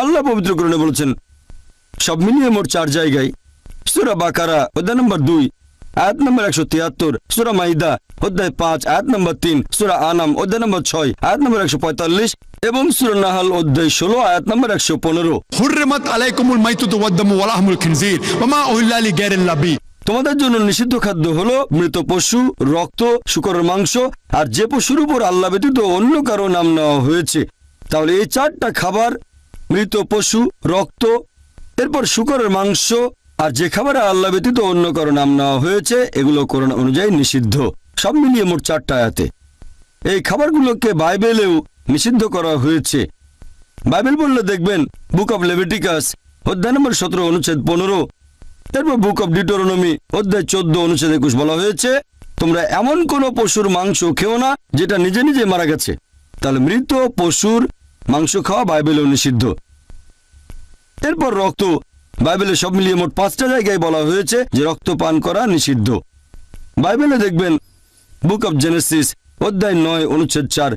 আল্লাহ পবিত্র করণে বলেছেন সব মিলিয়ে মোট চার জায়গায় সুরা বাকারা অধ্যায় নম্বর দুই আয়াত নম্বর একশো তিয়াত্তর সুরা মাইদা অধ্যায় পাঁচ আয়াত নম্বর তিন সুরা আনাম অধ্যায় নম্বর ছয় আয়াত নম্বর একশো পঁয়তাল্লিশ এবং সুরা নাহাল অধ্যায় ষোলো আয়াত নম্বর একশো পনেরো। হুরমত আলাইকুমুল মাইতুত ওয়াদ্দামু ওয়ালাহমুল খিনজির ওমা উল্লালি তোমাদের জন্য নিষিদ্ধ খাদ্য হলো মৃত পশু রক্ত শুকরের মাংস আর যে পশুর উপর আল্লাহ ব্যতীত অন্য কারও নাম নেওয়া হয়েছে। তাহলে এই চারটা খাবার মৃত পশু, রক্ত, এরপর শুকরের মাংস, আর যে খাবারে আল্লাহ ব্যতীত অন্য কারও নাম নেওয়া হয়েছে, এগুলো করোনা অনুযায়ী নিষিদ্ধ। সব মিলিয়ে মোট চারটা আয়াতে। এই খাবারগুলোকে বাইবেলেও নিষিদ্ধ করা হয়েছে। বাইবেল বললে দেখবেন, বুক অব লেভিটিকাস, অধ্যায় নম্বর সতেরো, অনুচ্ছেদ পনেরো, এরপর বুক অব ডিটোরনমি অধ্যায় চোদ্দ, অনুচ্ছেদ একুশ বলা হয়েছে, তোমরা এমন কোন পশুর মাংস খেও না, যেটা নিজে নিজে মারা গেছে। তাহলে মৃত পশুর মাংস খাওয়া বাইবেলেও নিষিদ্ধ। এরপর রক্ত, বাইবেলে সব মিলিয়ে মোট পাঁচটা জায়গায় বলা হয়েছে যে রক্ত পান করা নিষিদ্ধ। বাইবেলে দেখবেন, বুক অব জেনেসিস, অধ্যায় নয়, অনুচ্ছেদ চার।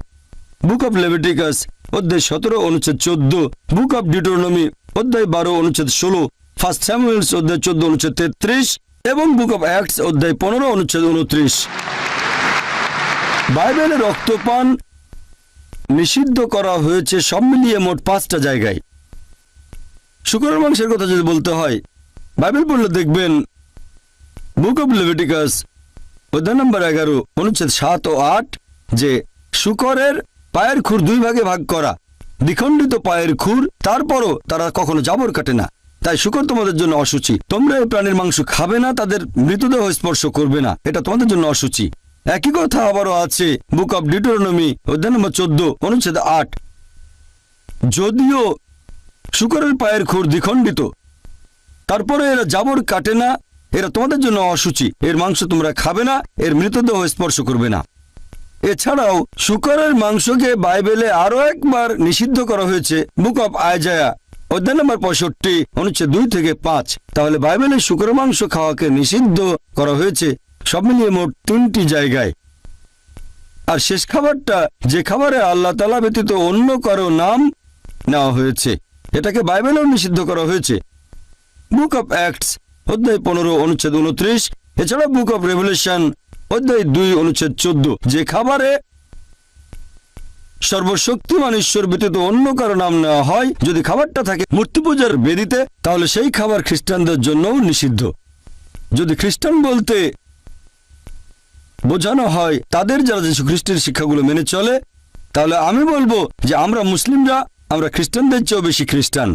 বুক অব লেভিটিকাস, অধ্যায় সতেরো, অনুচ্ছেদ চোদ্দ। বুক অব ডিটোরনমি অধ্যায় বারো, অনুচ্ছেদ ষোলো। ফার্স্ট স্যামুয়েলস, অধ্যায় চোদ্দ, অনুচ্ছেদ তেত্রিশ। এবং বুক অব অ্যাক্টস, অধ্যায় পনেরো, অনুচ্ছেদ উনত্রিশ। বাইবেলে রক্তপান নিষিদ্ধ করা হয়েছে সব মিলিয়ে মোট পাঁচটা জায়গায়। শুকরের মাংসের কথা যদি বলতে হয়, বাইবেল পড়লে দেখবেন, বুক অব লেভিটিকাস, অধ্যায় নম্বর এগারো, অনুচ্ছেদ সাত ও আট, যে শুকরের পায়ের খুর দুই ভাগে ভাগ করা, দ্বিখণ্ডিত পায়ের খুর, তারপরও তারা কখনো জাবর কাটে না। তাই শুকর তোমাদের জন্য অসুচি তোমরা এই প্রাণীর মাংস খাবে না, তাদের মৃতদেহ স্পর্শ করবে না। এটা তোমাদের জন্য অসুচি একই কথা আবারও আছে। বুক অব ডিটোরনমি অধ্যায় নম্বর চোদ্দ, অনুচ্ছেদ আট। যদিও শুকরের পায়ের খুর দ্বিখণ্ডিত, তারপরে এরা জাবর কাটে না, এরা তোমাদের জন্য অসুচি এর মাংস তোমরা খাবে না, এর মৃতদেহ স্পর্শ করবে না। এছাড়াও শুকরের মাংসকে বাইবেলে আরও একবার নিষিদ্ধ করা হয়েছে। বুক অব আয়জায়া অধ্যায় নম্বর পঁয়ষট্টি, অনুচ্ছেদ দুই থেকে পাঁচ। তাহলে বাইবেলে শুকরের মাংস খাওয়াকে নিষিদ্ধ করা হয়েছে। সব মিলিয়ে মোট তিনটি জায়গায়। আর শেষ খাবারটা, যে খাবারে আল্লাহ তালা ব্যতীত অন্য কারও নাম নেওয়া হয়েছে, এটাকে বাইবেলেও নিষিদ্ধ করা হয়েছে। বুক অফ অ্যাক্টস অধ্যায় পনেরো, অনুচ্ছেদ উনত্রিশ এছাড়া বুক অফ রেভলিউশন অধ্যায় দুই, অনুচ্ছেদ চোদ্দ, যে খাবারে সর্বশক্তিমান ঈশ্বর ব্যতীত অন্য কারও নাম নেওয়া হয়, যদি খাবারটা থাকে মূর্তি পূজার বেদিতে, তাহলে সেই খাবার খ্রিস্টানদের জন্যও নিষিদ্ধ। যদি খ্রিস্টান বলতে বোঝানো হয়, তাদের যারা যীশু খ্রিস্টের শিক্ষাগুলো মেনে চলে, তাহলে আমি বলব যে আমরা মুসলিমরা, আমরা খ্রিস্টানদের চেয়েও বেশি খ্রিস্টান।